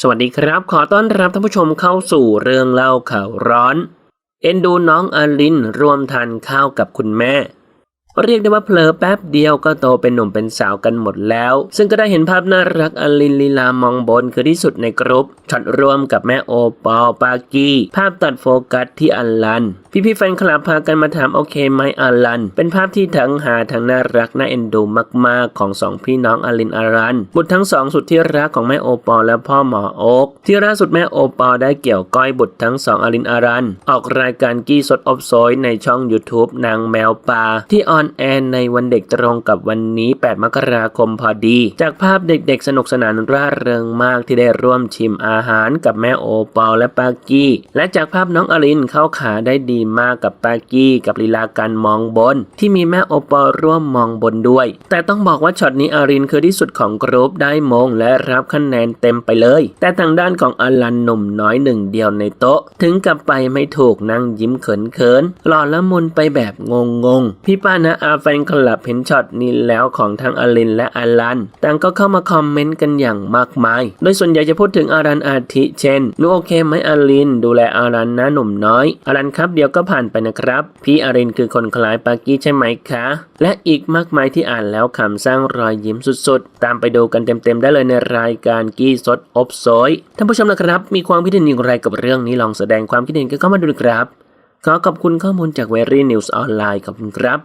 สวัสดีครับ ขอต้อนรับท่านผู้ชมเข้าสู่เรื่องเล่าข่าวร้อน เอ็นดูน้องอลินร่วมทานข้าวกับคุณแม่ เรียกได้ว่าเพลอแป๊บเดียวก็โตเป็นหนุ่มเป็นสาวกันหมดแล้ว ซึ่งก็ได้เห็นภาพน่ารักอลินลีลามองบนคือที่สุดในกรุ๊ปช็อตร่วมกับแม่โอปอลปากี้ ภาพตัดโฟกัสที่อลัน พี่ๆแฟนคลับพากันมาถามโอเคไหมอลัน เป็นภาพที่ทั้งหาทั้งน่ารักน่าเอ็นดูมากๆ ของสองพี่น้องอลินอลันบุตรทั้งสองสุดที่รักของแม่โอปอลและพ่อหมอโอ๊กที่ล่าสุดแม่โอปอลได้เกี่ยวก้อยบุตรทั้งสองอลินอลันออกรายการกี้สดอบโซยในช่อง YouTube นางแมวป่าที่ออนแอร์ในวันเด็กตรงกับวันนี้ 8 มกราคมพอดี จากภาพเด็กๆ สนุกสนานร่าเริงมากที่ได้ร่วมชิมอาหารกับแม่โอปอลและปากี้ และจากภาพน้องอลินเข้าขาได้ดีมากกับปากี้ กับลีลาการมองบน ที่มีแม่โอปอลร่วมมองบนด้วย แต่ต้องบอกว่าช็อตนี้อลินคือที่สุดของกรุ๊ปได้มงและรับคะแนนเต็มไปเลย แต่ทางด้านของอลันหนุ่มน้อยหนึ่งเดียวในโต๊ะ ถึงกับไปไม่ถูกนั่งยิ้มเขินๆหล่อละมุนไปแบบงงๆพี่ป้านะอาแฟนคลับเห็นช็อตนี้แล้วของทั้งอลินและอลันต่างก็เข้ามาคอมเมนต์กันอย่างมากมาย โดยส่วนใหญ่จะพูดถึงอารันอาทิ เช่นหนูโอเคไหมอลิน ดูแลอารันนะหนุ่มน้อยอารันครับเดี๋ยวก็ผ่านไปนะครับ พี่อารินคือคนคล้ายปากี้ใช่ไหมคะ และอีกมากมายที่อ่านแล้วคำสร้างรอยยิ้มสุดๆ ตามไปดูกันเต็มๆได้เลยในรายการกี้สดอบโซยท่านผู้ชมนะครับ มีความคิดเห็นอย่างไรกับเรื่องนี้ลองแสดงความคิดเห็นกันเข้ามาดูนะครับ ขอขอบคุณข้อมูลจากเวรี่นิวส์ออนไลน์ขอบคุณครับ